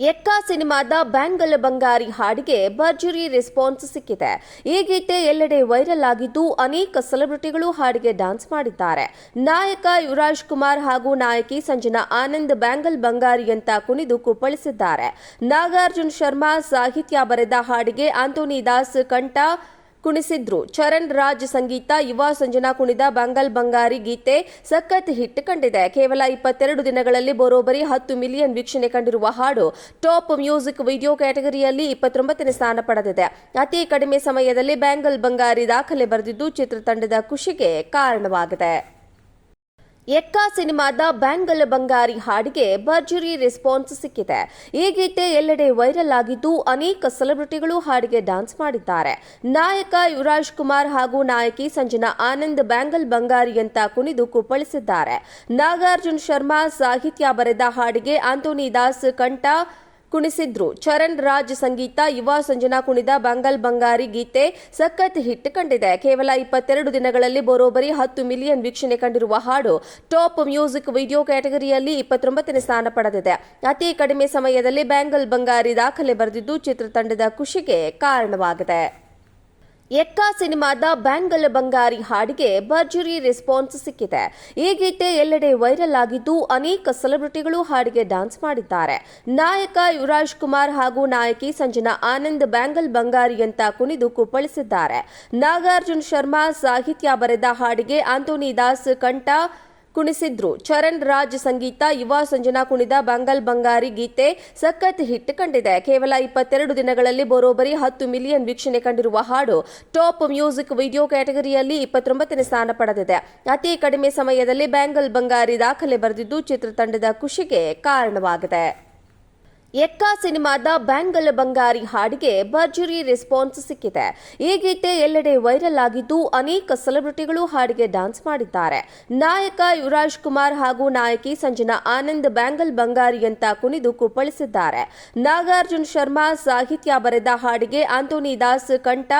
ಎಕ್ಕ ಸಿನಿಮಾದ ಬ್ಯಾಂಗಲ್ ಬಂಗಾರಿ ಹಾಡಿಗೆ ಭರ್ಜರಿ ರೆಸ್ಪಾನ್ಸ್ ಸಿಕ್ಕಿದೆ. ಈ ಗೀತೆ ಎಲ್ಲೆಡೆ ವೈರಲ್ ಆಗಿದ್ದು ಅನೇಕ ಸೆಲೆಬ್ರಿಟಿಗಳು ಹಾಡಿಗೆ ಡ್ಯಾನ್ಸ್ ಮಾಡಿದ್ದಾರೆ. ನಾಯಕ ಯುವರಾಜ್ ಕುಮಾರ್ ಹಾಗೂ ನಾಯಕಿ ಸಂಜನಾ ಆನಂದ್ ಬ್ಯಾಂಗಲ್ ಬಂಗಾರಿ ಅಂತ ಕುಣಿದು ಕುಪ್ಪಳಿಸಿದ್ದಾರೆ. ನಾಗಾರ್ಜುನ್ ಶರ್ಮಾ, ಸಾಹಿತ್ಯ ಬರೆದ ಹಾಡಿಗೆ ಆಂಟೋನಿ ದಾಸ್, ಕಂಠ ಕುಣಿಸಿದ್ರು. ಚರಣ್ ರಾಜ್ ಸಂಗೀತ, ಯುವ ಸಂಜನಾ ಕುಣಿದ, ಬಂಗಲ್ ಬಂಗಾರಿ ಗೀತೆ ಸಖತ್ ಹಿಟ್ ಕಂಡಿದೆ. ಕೇವಲ ಇಪ್ಪತ್ತೆರಡು ದಿನಗಳಲ್ಲಿ ಬರೋಬ್ಬರಿ ಹತ್ತು ಮಿಲಿಯನ್ ವೀಕ್ಷಣೆ ಕಂಡಿರುವ ಹಾಡು ಟಾಪ್ ಮ್ಯೂಸಿಕ್ ವಿಡಿಯೋ ಕ್ಯಾಟಗರಿಯಲ್ಲಿ ಇಪ್ಪತ್ತೊಂಬತ್ತನೇ ಸ್ಥಾನ ಪಡೆದಿದೆ. ಅತಿ ಕಡಿಮೆ ಸಮಯದಲ್ಲಿ ಬ್ಯಾಂಗಲ್ ಬಂಗಾರಿ ದಾಖಲೆ ಬರೆದಿದ್ದು ಚಿತ್ರತಂಡದ ಖುಷಿಗೆ ಕಾರಣವಾಗಿದೆ. ಎಕ್ಕ ಸಿನಿಮಾದ ಬ್ಯಾಂಗಲ್ ಬಂಗಾರಿ ಹಾಡಿಗೆ ಭರ್ಜರಿ ರೆಸ್ಪಾನ್ಸ್ ಸಿಕ್ಕಿದೆ. ಈ ಗೀತೆ ಎಲ್ಲೆಡೆ ವೈರಲ್ ಆಗಿದ್ದು ಅನೇಕ ಸೆಲೆಬ್ರಿಟಿಗಳು ಹಾಡಿಗೆ ಡ್ಯಾನ್ಸ್ ಮಾಡಿದ್ದಾರೆ. ನಾಯಕ ಯುವರಾಜ್ ಕುಮಾರ್ ಹಾಗೂ ನಾಯಕಿ ಸಂಜನಾ ಆನಂದ್ ಬ್ಯಾಂಗಲ್ ಬಂಗಾರಿ ಅಂತ ಕುಣಿದು ಕುಪ್ಪಳಿಸಿದ್ದಾರೆ. ನಾಗಾರ್ಜುನ್ ಶರ್ಮಾ, ಸಾಹಿತ್ಯ ಬರೆದ ಹಾಡಿಗೆ ಆಂಟೋನಿ ದಾಸ್, ಕಂಠ ಕುಣಿಸಿದ್ರು. ಚರಣ್ ರಾಜ್ ಸಂಗೀತ, ಯುವ ಸಂಜನಾ ಕುಣಿದ, ಬಂಗಲ್ ಬಂಗಾರಿ ಗೀತೆ ಸಖತ್ ಹಿಟ್ ಕಂಡಿದೆ. ಕೇವಲ ಇಪ್ಪತ್ತೆರಡು ದಿನಗಳಲ್ಲಿ ಬರೋಬ್ಬರಿ ಹತ್ತು ಮಿಲಿಯನ್ ವೀಕ್ಷಣೆ ಕಂಡಿರುವ ಹಾಡು ಟಾಪ್ ಮ್ಯೂಸಿಕ್ ವಿಡಿಯೋ ಕ್ಯಾಟಗರಿಯಲ್ಲಿ ಇಪ್ಪತ್ತೊಂಬತ್ತನೇ ಸ್ಥಾನ ಪಡೆದಿದೆ. ಅತಿ ಕಡಿಮೆ ಸಮಯದಲ್ಲಿ ಬ್ಯಾಂಗಲ್ ಬಂಗಾರಿ ದಾಖಲೆ ಬರೆದಿದ್ದು ಚಿತ್ರತಂಡದ ಖುಷಿಗೆ ಕಾರಣವಾಗಿದೆ. ಎಕ್ಕ ಸಿನಿಮಾದ ಬ್ಯಾಂಗಲ್ ಬಂಗಾರಿ ಹಾಡಿಗೆ ಭರ್ಜರಿ ರೆಸ್ಪಾನ್ಸ್ ಸಿಕ್ಕಿದೆ. ಈ ಗೀತೆ ಎಲ್ಲೆಡೆ ವೈರಲ್ ಆಗಿದ್ದು ಅನೇಕ ಸೆಲೆಬ್ರಿಟಿಗಳು ಹಾಡಿಗೆ ಡ್ಯಾನ್ಸ್ ಮಾಡಿದ್ದಾರೆ. ನಾಯಕ ಯುವರಾಜ್ ಕುಮಾರ್ ಹಾಗೂ ನಾಯಕಿ ಸಂಜನಾ ಆನಂದ್ ಬ್ಯಾಂಗಲ್ ಬಂಗಾರಿ ಅಂತ ಕುಣಿದು ಕುಪ್ಪಳಿಸಿದ್ದಾರೆ. ನಾಗಾರ್ಜುನ್ ಶರ್ಮಾ, ಸಾಹಿತ್ಯ ಬರೆದ ಹಾಡಿಗೆ ಆಂಟೋನಿ ದಾಸ್, ಕಂಠ ಕುಣಿಸಿದ್ರು. ಚರಣ್ ರಾಜ್ ಸಂಗೀತ, ಯುವ ಸಂಜನಾ ಕುಣಿದ, ಬಂಗಲ್ ಬಂಗಾರಿ ಗೀತೆ ಸಖತ್ ಹಿಟ್ ಕಂಡಿದೆ. ಕೇವಲ ಇಪ್ಪತ್ತೆರಡು ದಿನಗಳಲ್ಲಿ ಬರೋಬರಿ ಹತ್ತು ಮಿಲಿಯನ್ ವೀಕ್ಷಣೆ ಕಂಡಿರುವ ಹಾಡು ಟಾಪ್ ಮ್ಯೂಸಿಕ್ ವಿಡಿಯೋ ಕ್ಯಾಟಗರಿಯಲ್ಲಿ ಇಪ್ಪತ್ತೊಂಬತ್ತನೇ ಸ್ಥಾನ ಪಡೆದಿದೆ. ಅತಿ ಕಡಿಮೆ ಸಮಯದಲ್ಲಿ ಬ್ಯಾಂಗಲ್ ಬಂಗಾರಿ ದಾಖಲೆ ಬರೆದಿದ್ದು ಚಿತ್ರತಂಡದ ಖುಷಿಗೆ ಕಾರಣವಾಗಿದೆ. ಎಕ್ಕ ಸಿನಿಮಾದ ಬ್ಯಾಂಗಲ್ ಬಂಗಾರಿ ಹಾಡಿಗೆ ಭರ್ಜರಿ ರೆಸ್ಪಾನ್ಸ್ ಸಿಕ್ಕಿದೆ. ಈ ಗೀತೆ ಎಲ್ಲೆಡೆ ವೈರಲ್ ಆಗಿದ್ದು ಅನೇಕ ಸೆಲೆಬ್ರಿಟಿಗಳು ಹಾಡಿಗೆ ಡ್ಯಾನ್ಸ್ ಮಾಡಿದ್ದಾರೆ. ನಾಯಕ ಯುವರಾಜ್ ಕುಮಾರ್ ಹಾಗೂ ನಾಯಕಿ ಸಂಜನಾ ಆನಂದ್ ಬ್ಯಾಂಗಲ್ ಬಂಗಾರಿ ಅಂತ ಕುಣಿದು ಕುಪ್ಪಳಿಸಿದ್ದಾರೆ. ನಾಗಾರ್ಜುನ್ ಶರ್ಮಾ, ಸಾಹಿತ್ಯ ಬರೆದ ಹಾಡಿಗೆ ಆಂಟೋನಿ ದಾಸ್ ಕಂಠ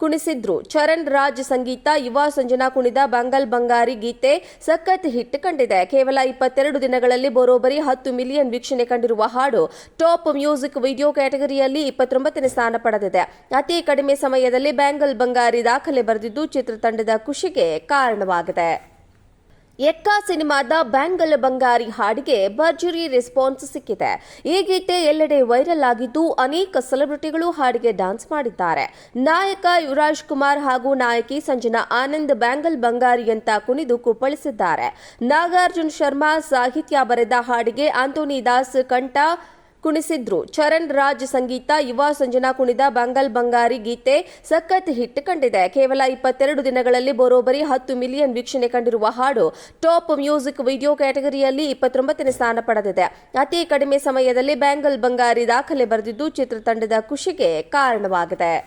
ಕುಣಿಸಿದ್ರು. ಚರಣ್ ರಾಜ್ ಸಂಗೀತ, ಯುವ ಸಂಜನಾ ಕುಣಿದ, ಬಂಗಲ್ ಬಂಗಾರಿ ಗೀತೆ ಸಖತ್ ಹಿಟ್ ಕಂಡಿದೆ. ಕೇವಲ ಇಪ್ಪತ್ತೆರಡು ದಿನಗಳಲ್ಲಿ ಬರೋಬರಿ ಹತ್ತು ಮಿಲಿಯನ್ ವೀಕ್ಷಣೆ ಕಂಡಿರುವ ಹಾಡು ಟಾಪ್ ಮ್ಯೂಸಿಕ್ ವಿಡಿಯೋ ಕ್ಯಾಟಗರಿಯಲ್ಲಿ ಇಪ್ಪತ್ತೊಂಬತ್ತನೇ ಸ್ಥಾನ ಪಡೆದಿದೆ. ಅತಿ ಕಡಿಮೆ ಸಮಯದಲ್ಲಿ ಬ್ಯಾಂಗಲ್ ಬಂಗಾರಿ ದಾಖಲೆ ಬರೆದಿದ್ದು ಚಿತ್ರತಂಡದ ಖುಷಿಗೆ ಕಾರಣವಾಗಿದೆ. ಎಕ್ಕ ಸಿನಿಮಾದ ಬ್ಯಾಂಗಲ್ ಬಂಗಾರಿ ಹಾಡಿಗೆ ಭರ್ಜರಿ ರೆಸ್ಪಾನ್ಸ್ ಸಿಕ್ಕಿದೆ. ಈ ಗೀತೆ ಎಲ್ಲೆಡೆ ವೈರಲ್ ಆಗಿದ್ದು ಅನೇಕ ಸೆಲೆಬ್ರಿಟಿಗಳು ಹಾಡಿಗೆ ಡ್ಯಾನ್ಸ್ ಮಾಡಿದ್ದಾರೆ. ನಾಯಕ ಯುವರಾಜ್ ಕುಮಾರ್ ಹಾಗೂ ನಾಯಕಿ ಸಂಜನಾ ಆನಂದ್ ಬ್ಯಾಂಗಲ್ ಬಂಗಾರಿ ಅಂತ ಕುಣಿದು ಕುಪ್ಪಳಿಸಿದ್ದಾರೆ. ನಾಗಾರ್ಜುನ್ ಶರ್ಮಾ, ಸಾಹಿತ್ಯ ಬರೆದ ಹಾಡಿಗೆ ಆಂಟೋನಿ ದಾಸ್, ಕಂಠ ಕುಣಿಸಿದ್ರು. ಚರಣ್ ರಾಜ್ ಸಂಗೀತ, ಯುವ ಸಂಜನಾ ಕುಣಿದ, ಬಂಗಲ್ ಬಂಗಾರಿ ಗೀತೆ ಸಖತ್ ಹಿಟ್ ಕಂಡಿದೆ. ಕೇವಲ ಇಪ್ಪತ್ತೆರಡು ದಿನಗಳಲ್ಲಿ ಬರೋಬರಿ ಹತ್ತು ಮಿಲಿಯನ್ ವೀಕ್ಷಣೆ ಕಂಡಿರುವ ಹಾಡು ಟಾಪ್ ಮ್ಯೂಸಿಕ್ ವಿಡಿಯೋ ಕ್ಯಾಟಗರಿಯಲ್ಲಿ ಇಪ್ಪತ್ತೊಂಬತ್ತನೇ ಸ್ಥಾನ ಪಡೆದಿದೆ. ಅತಿ ಕಡಿಮೆ ಸಮಯದಲ್ಲಿ ಬ್ಯಾಂಗಲ್ ಬಂಗಾರಿ ದಾಖಲೆ ಬರೆದಿದ್ದು ಚಿತ್ರತಂಡದ ಖುಷಿಗೆ ಕಾರಣವಾಗಿದೆ.